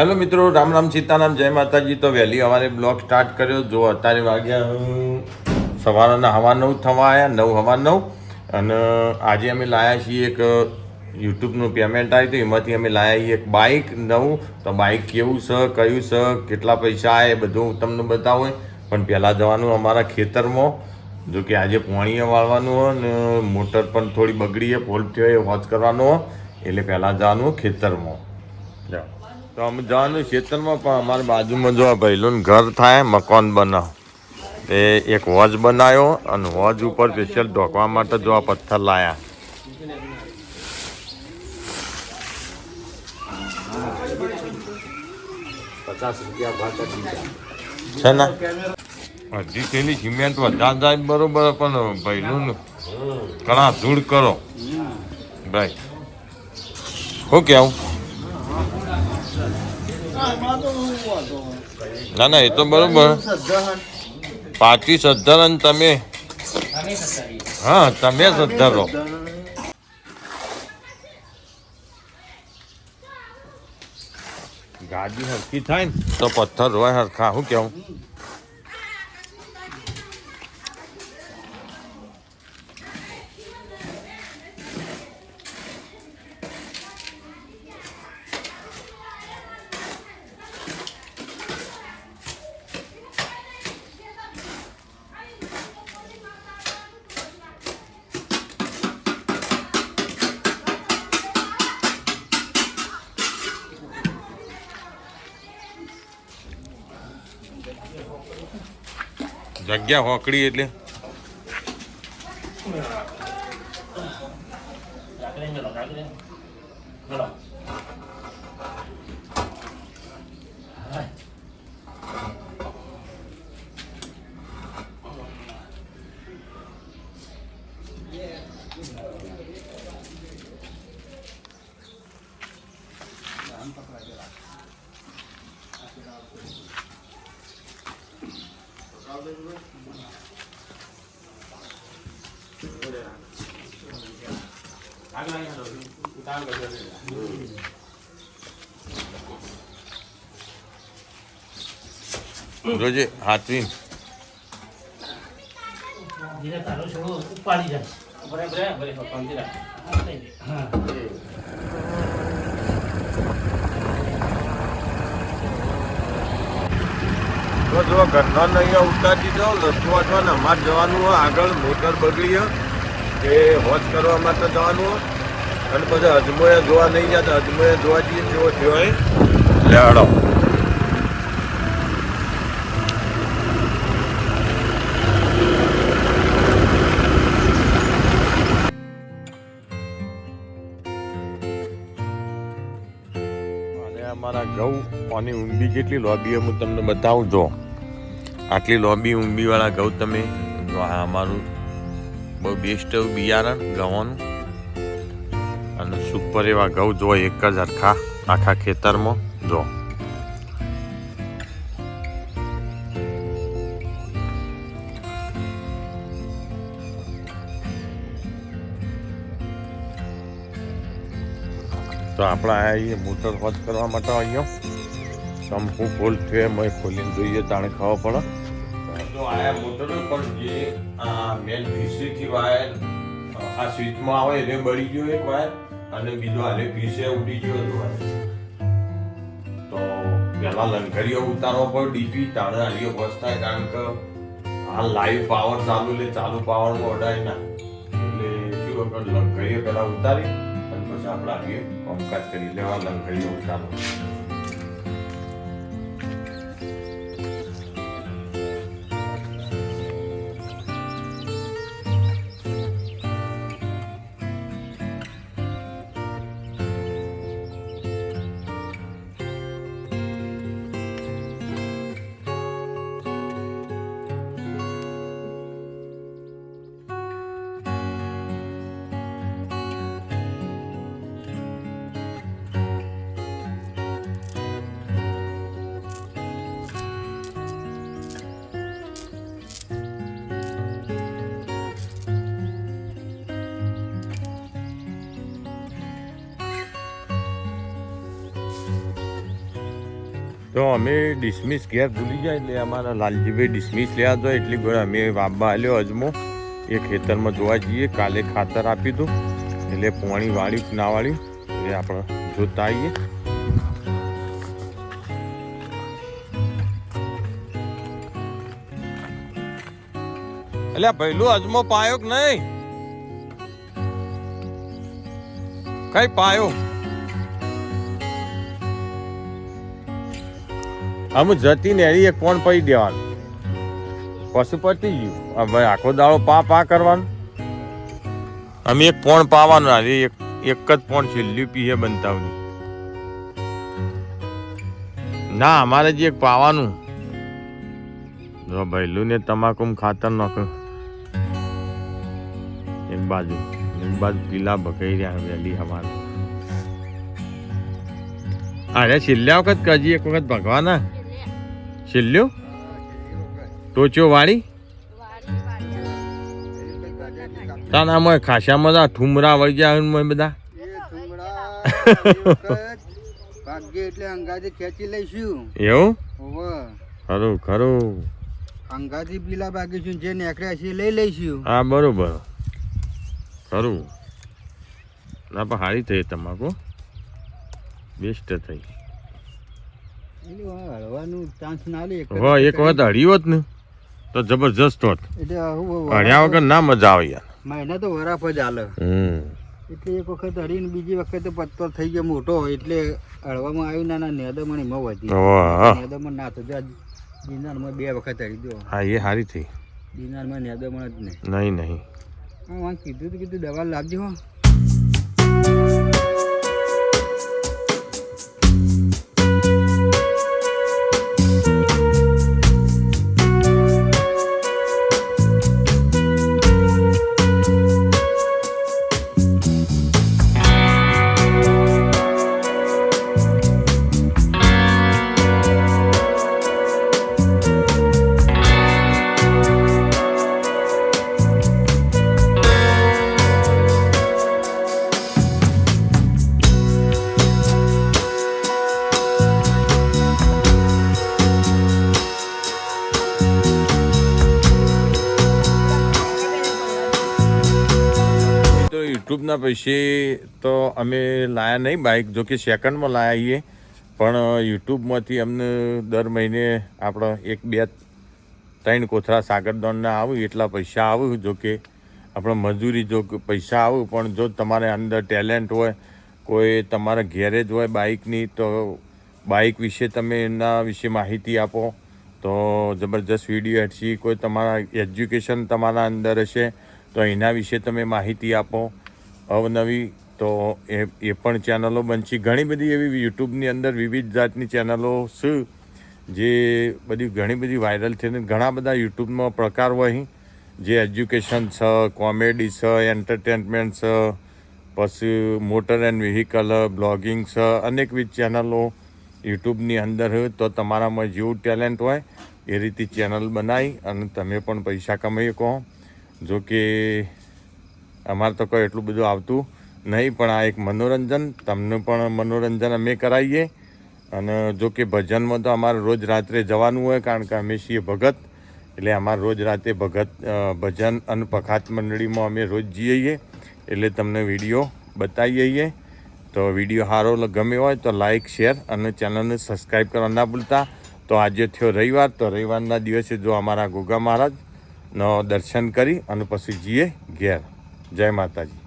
Hello મિત્રો, રામ રામ સીતારામ, જય માતાજી. તો વહેલી અમારે બ્લોગ સ્ટાર્ટ કર્યો. જો અત્યારે વાગ્યા સવારના હવા નવ થવા આવ્યા નવ હવા નવ. અને આજે અમે લાયા છીએ એક યુટ્યુબનું પેમેન્ટ આવ્યું હતું. એમાંથી અમે લાયા છીએ એક બાઇક નવું. તો બાઇક કેવું છે, કયું છે, કેટલા પૈસા આવે બધું હું તમને બતાવું. પણ પહેલાં જવાનું અમારા ખેતરમાં. જો કે આજે પોણીએ વાળવાનું હોય ને, મોટર પણ થોડી બગડી છે, ફોલ્ટ થયો એ વોચ કરવાનો હોય. એટલે પહેલાં જવાનું ખેતરમાં. જાઓ. તો અમે જવાનું ખેતરમાં પણ અમારા બાજુમાં જો આ ભાઈલું ઘર થાય મકાન બનાવ. એ એક વોજ બનાવ્યો અને વોજ ઉપર સ્પેશિયલ ઢોકવા માટે જો આ પથ્થર લાયા. છે ને? હજી તેની સિમેન્ટ વધારે જાય બરોબર પણ ભાઈલું ઘણા ધૂળ કરો. ભાઈ શું કેવું? ના ના, એ તો બરોબર. પાર્ટી સદ્ધર અને તમે? હા, તમે સદ્ધરો ગાડી સરખી થાય ને, તો પથ્થર હોય હરખા શું કેવું? જગ્યા હોકડી એટલે. જોજે હાથવી ધીરે તારો છોડો ઉપાડી જાય બરાબર બરાબર શાંતિ રાખ હા તો અહીંયા ઉતારી દીધો રસ્તો વાંચવાને અમારે જવાનું હોય આગળ, મોટર બગડી એ વોચ કરવા માટે જવાનું હોય. અને પછી અજમોએ જોવા નહીં જતા. અજમોએ જોવા જઈએ, જેવો થયો હોય લેડો ઘઉં અને ઊંડી જેટલી લોબી હું તમને બતાવું, જો. આટલી લોબી ઊંબીવાળા ઘઉં તમે અમારું બહુ બેસ્ટ બિયારણ, ઘઉંનું. અને સુપર એવા ઘઉં જો એક જ હરખા આખા ખેતરમાં, જો. તો આપણે આવીએ મોટર વધ કરવા માટે અહીંયા શંપુ ફૂલ છે મેં ખોલીને જોઈએ, તાણે ખાવા પડે. તો આયા મોટર પણ જે આ મેન પીસીથી વાયર, આ સ્વીચમાં આવે, એને બળી ગયો એક વાયર, અને બીજો આને પીસે ઉડી ગયો હતો તો પહેલાં લંગરીઓ ઉતારવો પડે, ડીપી તાણે આલીઓ બસ થાય, કારણ કે આ લાઈવ પાવર ચાલુ એટલે ચાલુ પાવરમાં અડાય ના. એટલે શું વખત લંગરીઓ પહેલા ઉતારી આપણે કામકાજ કરી લેવા લંઘડીઓ ઉતારો તો અમે ડિસમિસ ઘેર ભૂલી જાય એટલે અમારા લાલજીભાઈ ડિસમિસ લેવા તો એટલી ગોળ અમે વાબા આલ્યો અજમો. એ ખેતરમાં જોવા જઈએ, કાલે ખાતર આપી દઉં. એટલે પોણી વાળ્યું ના વાળ્યું, એ આપણે જોતા આવીએ. એટલે પહેલું અજમો પાયો કે નહીં? કઈ પાયો? આમ જતી ને એક કોણ પડી દેવાનું? પશુપતિ ગયું હવે આખો દાડો પા પા કરવાનું? અમે એક પોણ પાવાનું આજે, એક એક જ પોણ છેલ્લી પીએ બનતાવની. ના, અમારે જે એક પાવાનું. જો ભૈલું ને તમાકુમ ખાતર નાખો એક બાજુ એક બાજુ પીલા બકાઈ રહ્યા વહેલી હવારે. અરે, છેલ્લા વખત કજી એક વખત ભગવાના? છેલ્લું ટોચો વાળી? તાનામાં ખાસામાં બધા ઠુમરા વળી ગયા બધા. ભાગ્ય એટલે અંગાજી ખેંચી લઈશું. એવું? ખરું ખરું. અંગાજી પીલા બાગીશું જે નેકળ્યા છે લઈ લઈશું. હા બરોબર. ખરું. ના પણ સારી થઈ તમાકુ બેસ્ટ થઈ. લે એક વખત હળી હોત ને. તો જબરજસ્ત હોત હળ્યા વગર ના મજા આવે યાર. મહિના તો વરાફ જ હાલે એટલે એક વખત હળીને બીજી વખત પત્તો થઈ ગયો મોટો એટલે હળવામાં આવ્યું ના ના નેદમણ એમાં વધી નેદમણ ના તો દિનારમાં બે વખત હળી દો હા એ સારી થઈ. દિનારમાં નેદમણ જ નહીં. નહીં હા કીધું કીધું દવા લાવજો યુટ્યુબના પૈસે તો અમે લાયા નહીં બાઇક જો કે સેકન્ડમાં લાયા છીએ પણ યુટ્યુબમાંથી અમને દર મહિને આપણો એક, બે, ત્રણ કોથળા સાગરદોણના આવું, એટલા પૈસા આવું, જો કે આપણે મજૂરી જો પૈસા આવું, પણ જો તમારે અંદર ટેલેન્ટ હોય, કોઈ તમારા ગેરેજ હોય બાઇકની તો બાઇક વિશે તમે એના વિશે માહિતી આપો. તો જબરજસ્ત વીડિયો હશે, કોઈ તમારા એજ્યુકેશન તમારા અંદર હશે, તો એના વિશે તમે માહિતી આપો. અવનવી, તો એ એ પણ ચેનલો બનશે. ઘણી બધી એવી યુટ્યુબની અંદર વિવિધ જાતની ચેનલો છે, જે બધી ઘણી બધી વાયરલ થઈને ઘણા બધા યુટ્યુબમાં પ્રકાર હોય જે એજ્યુકેશન છે, કોમેડી છે, એન્ટરટેનમેન્ટ છે, પછી મોટર એન્ડ વ્હીકલ, બ્લોગિંગ છે અનેકવિધ ચેનલો યુટ્યુબની અંદર હોય. તો તમારામાં જેવું ટેલેન્ટ હોય, એ રીતે ચેનલ બનાવી અને તમે પણ પૈસા કમાઈ શકો. જો કે અમારે તો કોઈ એટલું બધું આવતું નહીં, પણ આ એક મનોરંજન, તમને પણ મનોરંજન અમે કરાવીએ. અને જો કે ભજનમાં તો અમારે રોજ રાત્રે જવાનું હોય, કારણ કે અમે છીએ ભગત. એટલે અમારે રોજ રાતે ભગત ભજન અને પખાત મંડળીમાં અમે રોજ જઈએ એટલે તમને વીડિયો બતાવીએ તો વીડિયો સારો ગમે હોય તો લાઇક શેર અને ચેનલને સબસ્ક્રાઈબ કરવા ના ભૂલતા. તો આજે થયો રવિવાર. તો રવિવારના દિવસે જો અમારા ગોગા મહારાજનો દર્શન કરી અને પછી જઈએ ઘેર. જય માતાજી.